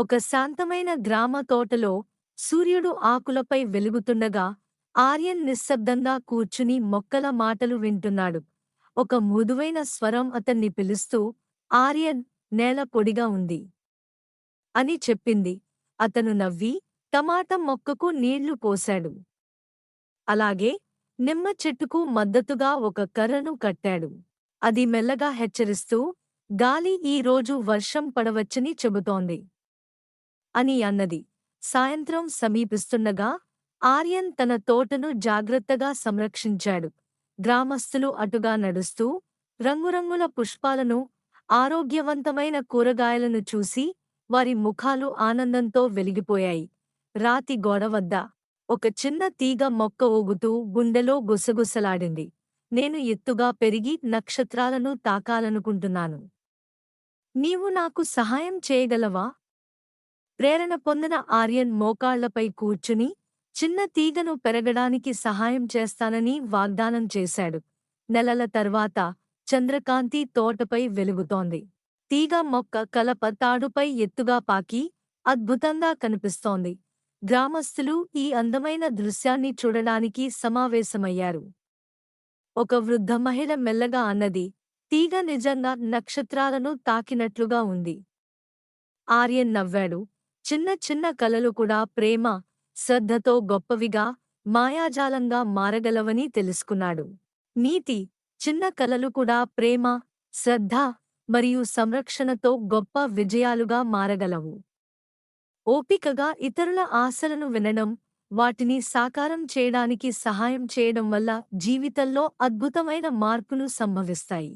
ఒక శాంతమైన గ్రామ తోటలో సూర్యుడు ఆకులపై వెలుగుతుండగా ఆర్యన్ నిశ్శబ్దంగా కూర్చుని మొక్కల మాటలు వింటున్నాడు. ఒక మృదువైన స్వరం అతన్ని పిలుస్తూ ఆర్యన్ నేల పొడిగా ఉంది అని చెప్పింది. అతను నవ్వి టమాటా మొక్కకు నీళ్ళు పోశాడు. అలాగే నిమ్మ చెట్టుకు మద్దతుగా ఒక కర్రను కట్టాడు. అది మెల్లగా హెచ్చరిస్తూ గాలి ఈ రోజు వర్షం పడవచ్చని చెబుతోంది. అని అన్నది. సాయంత్రం సమీపిస్తుండగా ఆర్యన్ తన తోటను జాగ్రత్తగా సంరక్షించాడు. గ్రామస్తులు అటుగా నడుస్తూ రంగురంగుల పుష్పాలను ఆరోగ్యవంతమైన కూరగాయలను చూసి వారి ముఖాలు ఆనందంతో వెలిగిపోయాయి. రాతి గోడ వద్ద ఒక చిన్న తీగ మొక్క ఊగుతూ గుండెలో గుసగుసలాడింది. నేను ఎత్తుగా పెరిగి నక్షత్రాలను తాకాలనుకుంటున్నాను. నీవు నాకు సహాయం చేయగలవా? ప్రేరణ పొందిన ఆర్యన్ మోకాళ్ళపై కూర్చుని చిన్న తీగను పెరగడానికి సహాయం చేస్తానని వాగ్దానం చేశాడు. నెలల తర్వాత చంద్రకాంతి తోటపై వెలుగుతోంది. తీగ మొక్క కలప తాడుపై ఎత్తుగా పాకి అద్భుతంగా కనిపిస్తోంది. గ్రామస్తులు ఈ అందమైన దృశ్యాన్ని చూడడానికి సమావేశమయ్యారు. ఒక వృద్ధ మహిళ మెల్లగా అన్నది తీగ నిజంగా నక్షత్రాలను తాకినట్లుగా ఉంది. ఆర్యన్ నవ్వాడు చిన్న చిన్న కలలు కూడా ప్రేమ శ్రద్ధతో గొప్పవిగా మాయాజాలంగా మారగలవని తెలుసుకున్నాడు. నీతి చిన్న కలలు కూడా ప్రేమ శ్రద్ధ మరియు సంరక్షణతో గొప్ప విజయాలుగా మారగలవు. ఓపికగా ఇతరుల ఆశలను వినడం వాటిని సాకారం చేయడానికి సహాయం చేయడం వల్ల జీవితంలో అద్భుతమైన మార్పులు సంభవిస్తాయి.